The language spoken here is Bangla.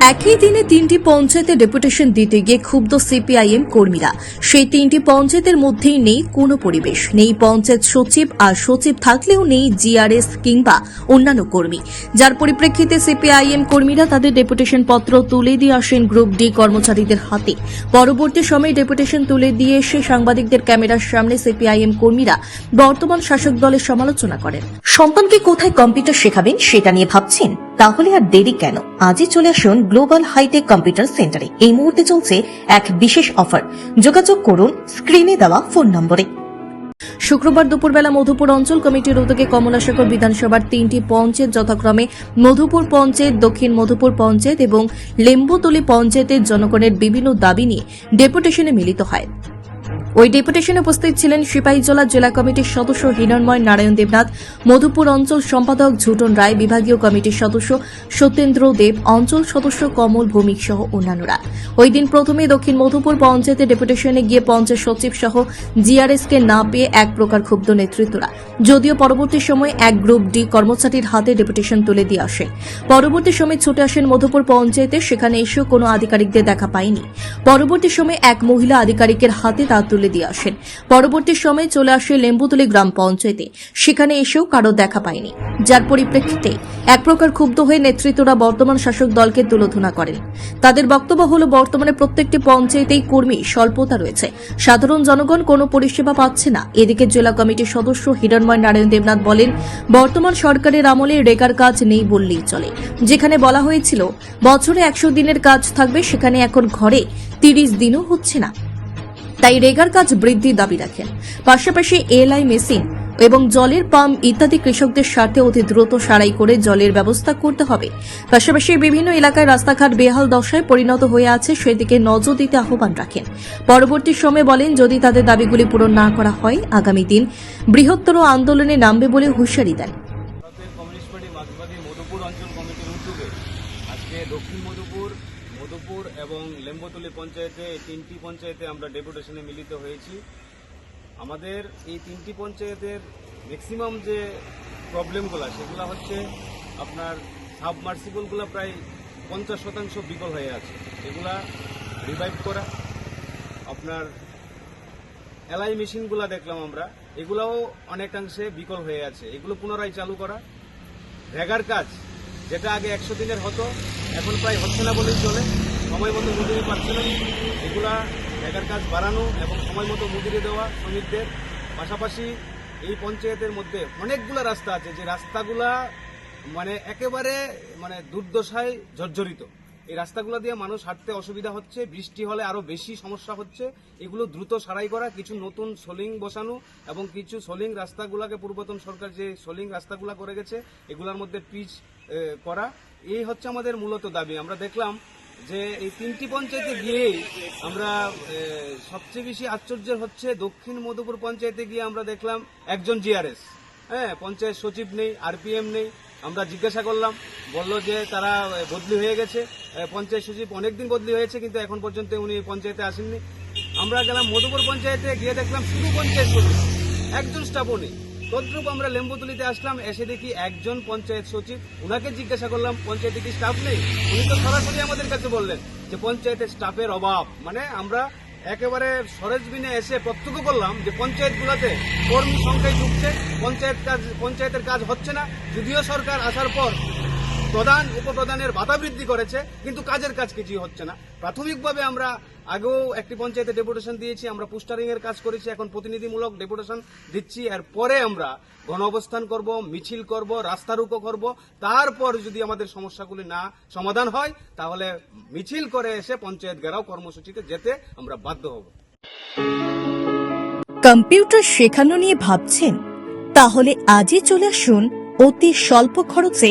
একই দিনে তিনটি পঞ্চায়েতে ডেপুটেশন দিতে গিয়ে ক্ষুব্ধ সিপিআইএম কর্মীরা। সেই তিনটি পঞ্চায়েতের মধ্যেই নেই কোনো পরিবেশ। নেই পঞ্চায়েত সচিব আর সচিব থাকলেও নেই জিআরএস কিংবা অন্যান্য কর্মী। যার পরিপ্রেক্ষিতে সিপিআইএম কর্মীরা তাদের ডেপুটেশন পত্র তুলে দিয়ে আসেন গ্রুপ ডি কর্মচারীদের হাতে। পরবর্তী সময়ে ডেপুটেশন তুলে দিয়ে এসে সাংবাদিকদের ক্যামেরার সামনে সিপিআইএম কর্মীরা বর্তমান শাসক দলের সমালোচনা করেন। সন্তানকে কোথায় কম্পিউটার শেখাবেন সেটা নিয়ে ভাবছেন? তাহলে আর দেরি কেন? আজই চলে আসুন গ্লোবাল হাইটেক কম্পিউটার সেন্টারে। এই মুহূর্তে চলছে এক বিশেষ অফার। যোগাযোগ করুন, স্ক্রিনে দেওয়া ফোন নম্বরে। শুক্রবার দুপুরবেলা মধুপুর অঞ্চল কমিটির উদ্যোগে কমলাসাগর বিধানসভার তিনটি পঞ্চায়েত যথাক্রমে মধুপুর পঞ্চায়েত, দক্ষিণ মধুপুর পঞ্চায়েত এবং লেম্বুতলি পঞ্চায়েতের জনগণের বিভিন্ন দাবি নিয়ে ডেপুটেশনে মিলিত হয়। ওই ডেপুটেশনে উপস্থিত ছিলেন সিপাহীজলা জেলা কমিটির সদস্য হিরণময় নারায়ণ দেবনাথ, মধুপুর অঞ্চল সম্পাদক ঝুটন রায়, বিভাগীয় কমিটির সদস্য সত্যেন্দ্র দেব, অঞ্চল সদস্য কমল ভৌমিক সহ অন্যান্যরা। ওই দিন প্রথমে দক্ষিণ মধুপুর পঞ্চায়েতে ডেপুটেশনে গিয়ে পঞ্চায়েত সচিব সহ জিআরএসকে না পেয়ে এক প্রকার ক্ষুব্ধ নেতৃত্বরা। যদিও পরবর্তী সময়ে এক গ্রুপ ডি কর্মচারীর হাতে ডেপুটেশন তুলে দিয়ে আসে। পরবর্তী সময়ে ছুটে আসেন মধুপুর পঞ্চায়েতে, সেখানে এসেও কোনো আধিকারিকদের দেখা পায়নি। পরবর্তী সময়ে এক মহিলা আধিকারিকের হাতে তা তুলে দিয়ে আসেন। পরবর্তী সময়ে চলে আসে লেম্বুতলি গ্রাম পঞ্চায়েতে। সেখানে এসেও কারও দেখা পায়নি। যার পরিপ্রেক্ষিতে এক প্রকার ক্ষুব্ধ হয়ে নেতৃত্বরা বর্তমান শাসক দলকে তুলোধনা করেন। তাদের বক্তব্য হল, বর্তমানে প্রত্যেকটি পঞ্চায়েতেই কর্মী স্বল্পতা রয়েছে। সাধারণ জনগণ কোনো পরিষেবা পাচ্ছে না। এদিকে জেলা কমিটির সদস্য হিরণময় নারায়ণ দেবনাথ বলেন, বর্তমান সরকারের আমলে রেগার কাজ নেই বললেই চলে। যেখানে বলা হয়েছিল, বছরে একশো দিনের কাজ থাকবে, সেখানে এখন ঘরে তিরিশ দিনও হচ্ছে না। তাই রেগার কাজ বৃদ্ধির দাবি রাখেন পাশাপাশি এলআই মেশিন এবং জলের পাম্প ইত্যাদি কৃষকদের স্বার্থে অতি দ্রুত সারাই করে জলের ব্যবস্থা করতে হবে। পাশাপাশি বিভিন্ন এলাকায় রাস্তাঘাট বেহাল দশায় পরিণত হয়ে আছে, সেদিকে নজর দিতে আহ্বান রাখেন। পরবর্তী সময়ে বলেন, যদি তাদের দাবিগুলি পূরণ না করা হয়, আগামী দিন বৃহত্তর আন্দোলনে নামবে বলে হুঁশিয়ারি দেন। দক্ষিণ মধুপুর মধুপুর এবং লেম্বতলি পঞ্চায়েতে, এই তিনটি পঞ্চায়েতে আমরা ডেপুটেশনে মিলিত হয়েছি। আমাদের এই তিনটি পঞ্চায়েতের ম্যাক্সিমাম যে প্রবলেমগুলো সেগুলো হচ্ছে আপনার সাবমার্সিবলগুলো প্রায় পঞ্চাশ শতাংশ বিকল হয়ে আছে। এগুলা রিভাইভ করা, আপনার এলআই মেশিনগুলো দেখলাম আমরা, এগুলাও অনেকাংশে বিকল হয়ে আছে। এগুলো পুনরায় চালু করা, রেগার কাজ যেটা আগে একশো দিনের হতো, এখন প্রায় হচ্ছে না বলেই চলে। সময় মতো মজুরি পাচ্ছে না। এগুলা রেগার কাজ বাড়ানো এবং সময় মতো মজুরি দেওয়া শ্রমিকদের। পাশাপাশি এই পঞ্চায়েতের মধ্যে অনেকগুলা রাস্তা আছে, যে রাস্তাগুলা মানে একেবারে মানে দুর্দশায় জর্জরিত। এই রাস্তাগুলো দিয়ে মানুষ হাঁটতে অসুবিধা হচ্ছে, বৃষ্টি হলে আরও বেশি সমস্যা হচ্ছে। এগুলো দ্রুত সারাই করা, কিছু নতুন সোলিং বসানো এবং কিছু সোলিং রাস্তাগুলোকে পূর্বতন সরকার যে সোলিং রাস্তাগুলো করে গেছে, এগুলোর মধ্যে পিচ করা, এই হচ্ছে আমাদের মূলত দাবি। আমরা দেখলাম যে এই তিনটি পঞ্চায়েতে গিয়েই আমরা সবচেয়ে বেশি আশ্চর্যের হচ্ছে দক্ষিণ মধুপুর পঞ্চায়েতে গিয়ে আমরা দেখলাম একজন জিআরএস হ্যাঁ পঞ্চায়েত সচিব নেই আরপিএম নেই। আমরা জিজ্ঞাসা করলাম, বলল যে তারা বদলি হয়ে গেছে। পঞ্চায়েত সচিব অনেকদিন বদলি হয়েছে, কিন্তু এখন পর্যন্ত উনি পঞ্চায়েতে আসেননি। আমরা গেলাম মধুপুর পঞ্চায়েতে, গিয়ে দেখলাম শুধু পঞ্চায়েত সচিব, একজন স্টাফও নেই। তদ্রুপ আমরা লেম্বুতুলিতে আসলাম, এসে দেখি একজন পঞ্চায়েত সচিব। ওনাকে জিজ্ঞাসা করলাম, পঞ্চায়েতে কি স্টাফ নেই? উনি তো সরাসরি আমাদের কাছে বললেন যে, পঞ্চায়েতের স্টাফের অভাব। মানে আমরা একেবারে সরেজবিনে এসে প্রত্যক্ষ করলাম যে, পঞ্চায়েতগুলোতে কর্মী সংখ্যায় ঢুকছে। পঞ্চায়েত কাজ, পঞ্চায়েতের কাজ হচ্ছে না। যদিও সরকার আসার পর প্রধান, উপপ্রধানের বাধা বৃদ্ধি করেছে, কিন্তু কাজের কাজ কিছুই হচ্ছে না। প্রাথমিকভাবে আমরা আগেও একটি পঞ্চায়েতে ডেপুটেশন দিয়েছি, আমরা পোস্টারিং এর কাজ করেছি, এখন প্রতিনিধিমূলক ডেপুটেশন দিচ্ছি। এর পরে আমরা গণ অবস্থান করব, মিছিল করব, রাস্তা রুকো করব। তারপর যদি আমাদের সমস্যাগুলি না সমাধান হয়, তাহলে মিছিল করে এসে পঞ্চায়েত ঘেরাও কর্মসূচিতে যেতে আমরা বাধ্য হব। কম্পিউটার শেখানো নিয়ে ভাবছেন? তাহলে আজই চলে আসুন অতি স্বল্প খরচে